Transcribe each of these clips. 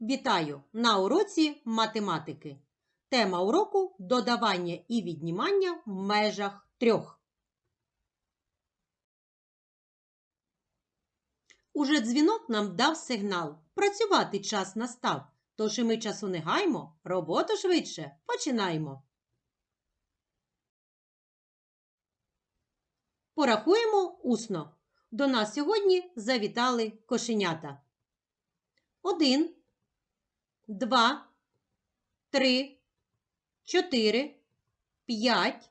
Вітаю на уроці математики. Тема уроку додавання і віднімання в межах трьох. Уже дзвінок нам дав сигнал. Працювати час настав. Тож і ми часу не гаймо, роботу швидше починаємо. Порахуємо усно. До нас сьогодні завітали кошенята. Один, два, три, чотири, п'ять,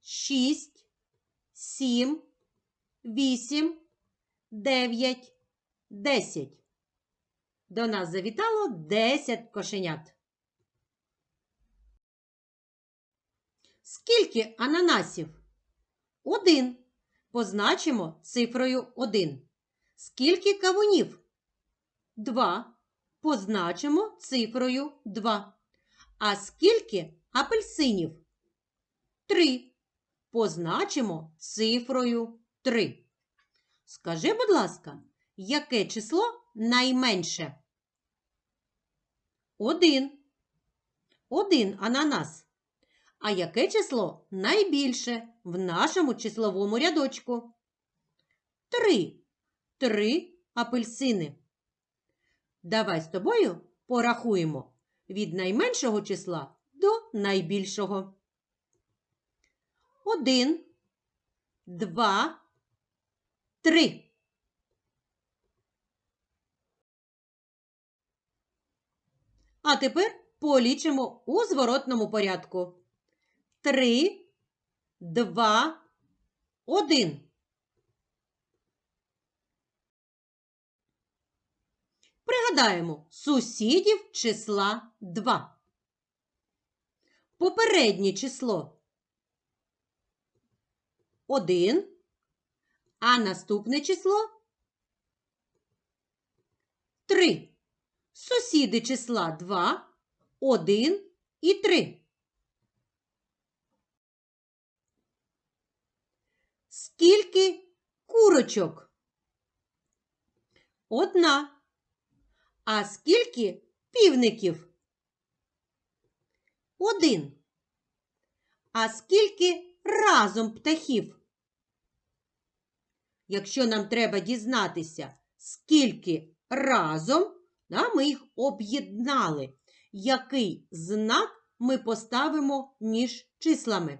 шість, сім, вісім, дев'ять, десять. До нас завітало десять кошенят. Скільки ананасів? Один. Позначимо цифрою 1. Скільки кавунів? 2. Позначимо цифрою 2. А скільки апельсинів? 3. Позначимо цифрою 3. Скажи, будь ласка, яке число найменше? 1. 1 ананас. А яке число найбільше в нашому числовому рядочку? Три. Три апельсини. Давай з тобою порахуємо від найменшого числа до найбільшого. Один, два, три. А тепер полічимо у зворотному порядку. Три, два, один. Пригадаємо сусідів числа 2. Попереднє число 1, а наступне число 3. Сусіди числа 2, 1 і 3. Скільки курочок? Одна. А скільки півників? Один. А скільки разом птахів? Якщо нам треба дізнатися, скільки разом, да, ми їх об'єднали, який знак ми поставимо між числами?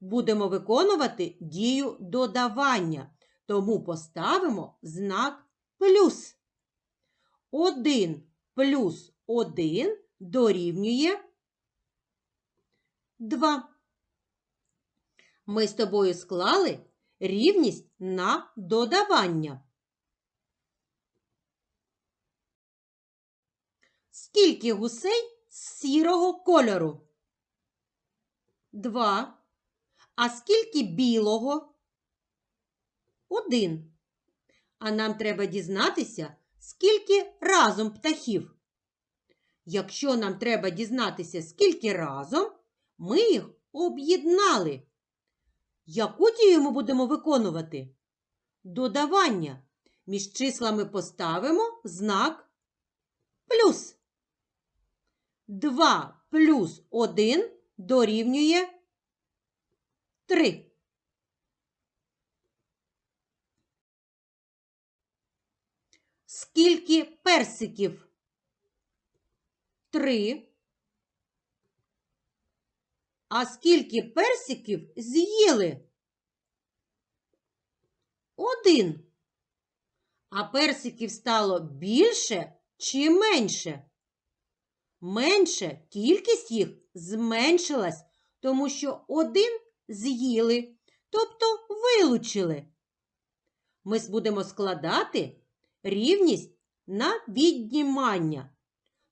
Будемо виконувати дію додавання, тому поставимо знак плюс. 1 плюс 1 дорівнює 2. Ми з тобою склали рівність на додавання. Скільки гусей сірого кольору? 2. А скільки білого? Один. А нам треба дізнатися, скільки разом птахів. Якщо нам треба дізнатися, скільки разом, ми їх об'єднали. Яку дію ми будемо виконувати? Додавання. Між числами поставимо знак плюс. 2 плюс 1 дорівнює 3. Скільки персиків? Три. А скільки персиків з'їли? Один. А персиків стало більше чи менше? Менше кількість їх зменшилась, тому що один з'їли, тобто вилучили. Ми будемо складати рівність на віднімання.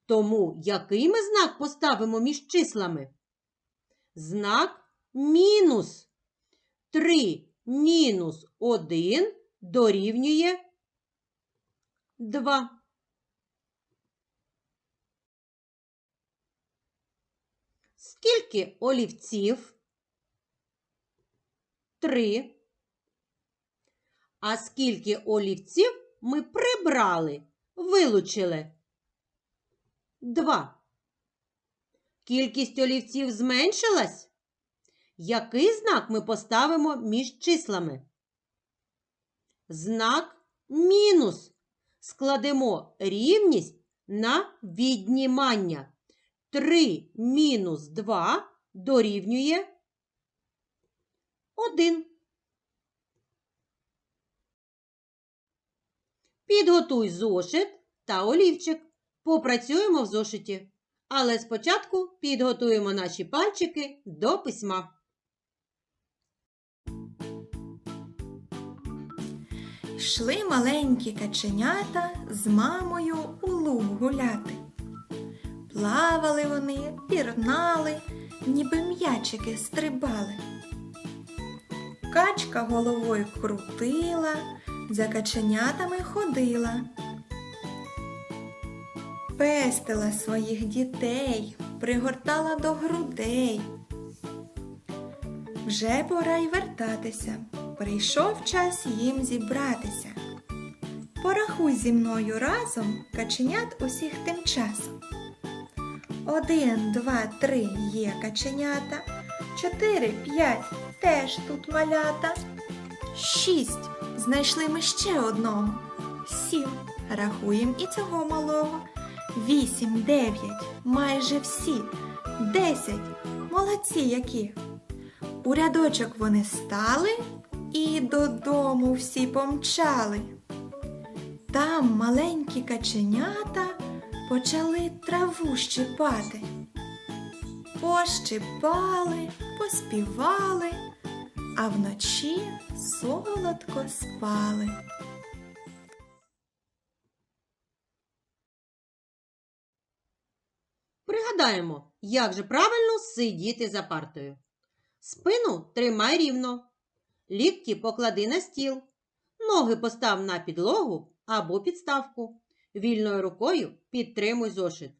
Тому який ми знак поставимо між числами? Знак мінус. 3 мінус 1 дорівнює 2. Скільки олівців? 3. А скільки олівців ми прибрали вилучили? Два. Кількість олівців зменшилась? Який знак ми поставимо між числами? Знак мінус. Складемо рівність на віднімання. 3 мінус 2 дорівнює 1. Підготуй зошит та олівчик. Попрацюємо в зошиті. Але спочатку підготуємо наші пальчики до письма. Йшли маленькі каченята з мамою у луг гуляти. Плавали вони, пірнали, ніби м'ячики стрибали. Качка головою крутила, за каченятами ходила. Пестила своїх дітей, пригортала до грудей. Вже пора й вертатися. Прийшов час їм зібратися. Порахуй зі мною разом каченят усіх тим часом. Один, два, три є каченята. Чотири, п'ять теж тут малята. Шість. Знайшли ми ще одного. Сім. Рахуємо і цього малого. Вісім, дев'ять. Майже всі. Десять. Молодці які. У рядочок вони стали і додому всі помчали. Там маленькі каченята почали траву щипати. Пощипали, поспівали, а вночі солодко спали. Пригадаємо, як же правильно сидіти за партою. Спину тримай рівно. Лікті поклади на стіл. Ноги постав на підлогу або підставку. Вільною рукою підтримуй зошит.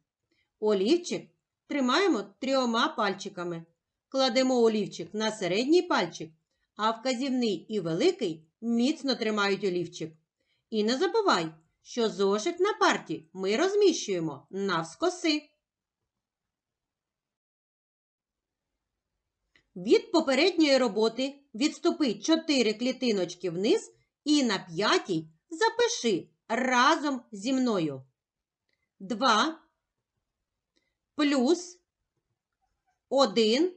Олівчик тримаємо трьома пальчиками. Кладемо олівчик на середній пальчик, а вказівний і великий міцно тримають олівчик. І не забувай, що зошит на парті ми розміщуємо навскоси. Від попередньої роботи відступи 4 клітиночки вниз і на п'ятій запиши разом зі мною. 2 плюс 1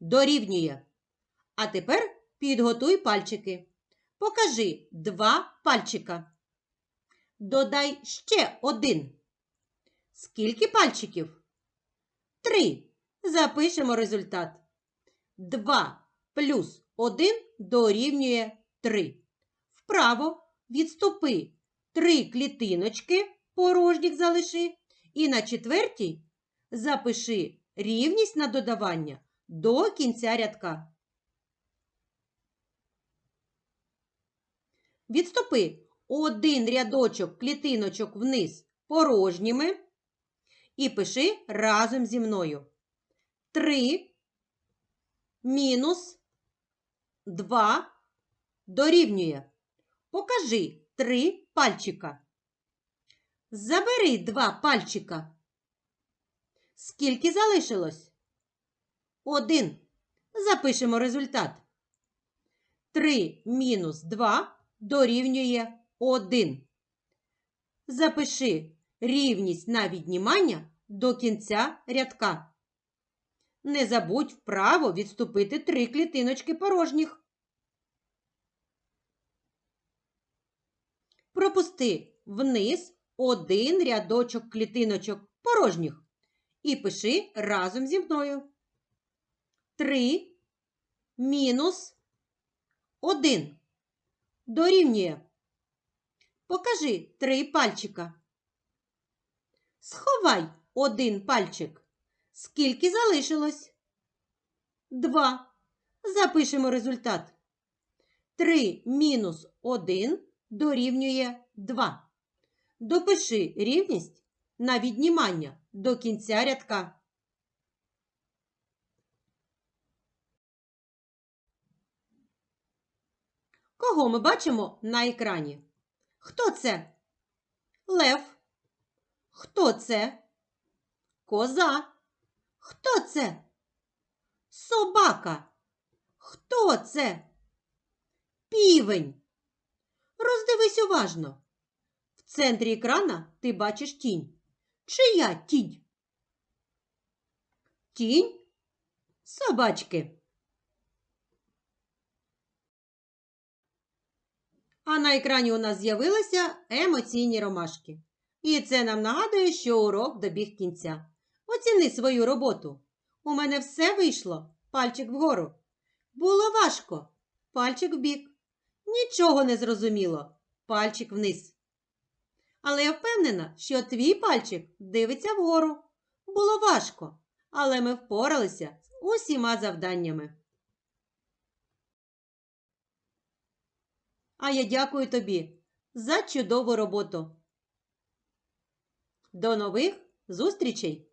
дорівнює. А тепер підготуй пальчики. Покажи два пальчика. Додай ще один. Скільки пальчиків? Три. Запишемо результат. 2 плюс 1 дорівнює 3. Вправо відступи 3 клітиночки, порожніх залиши, і на четвертій запиши рівність на додавання до кінця рядка. Відступи один рядочок клітиночок вниз порожніми і пиши разом зі мною. 3 мінус 2 дорівнює. Покажи три пальчика. Забери два пальчика. Скільки залишилось? Один. Запишемо результат. 3 мінус 2 дорівнює 1. Запиши рівність на віднімання до кінця рядка. Не забудь вправо відступити три клітиночки порожніх. Пропусти вниз один рядочок клітиночок порожніх і пиши разом зі мною. 3 мінус 1 дорівнює. Покажи три пальчика. Сховай один пальчик. Скільки залишилось? Два. Запишемо результат. 3 мінус 1 дорівнює 2. Допиши рівність на віднімання до кінця рядка. Кого ми бачимо на екрані? Хто це? Лев. Хто це? Коза. Хто це? Собака. Хто це? Півень. Роздивись уважно. В центрі екрана ти бачиш тінь. Чия тінь? Тінь собачки. А на екрані у нас з'явилися емоційні ромашки. І це нам нагадує, що урок добіг кінця. Оціни свою роботу. У мене все вийшло. Пальчик вгору. Було важко. Пальчик вбік. Нічого не зрозуміло. Пальчик вниз. Але я впевнена, що твій пальчик дивиться вгору. Було важко, але ми впоралися з усіма завданнями. А я дякую тобі за чудову роботу. До нових зустрічей!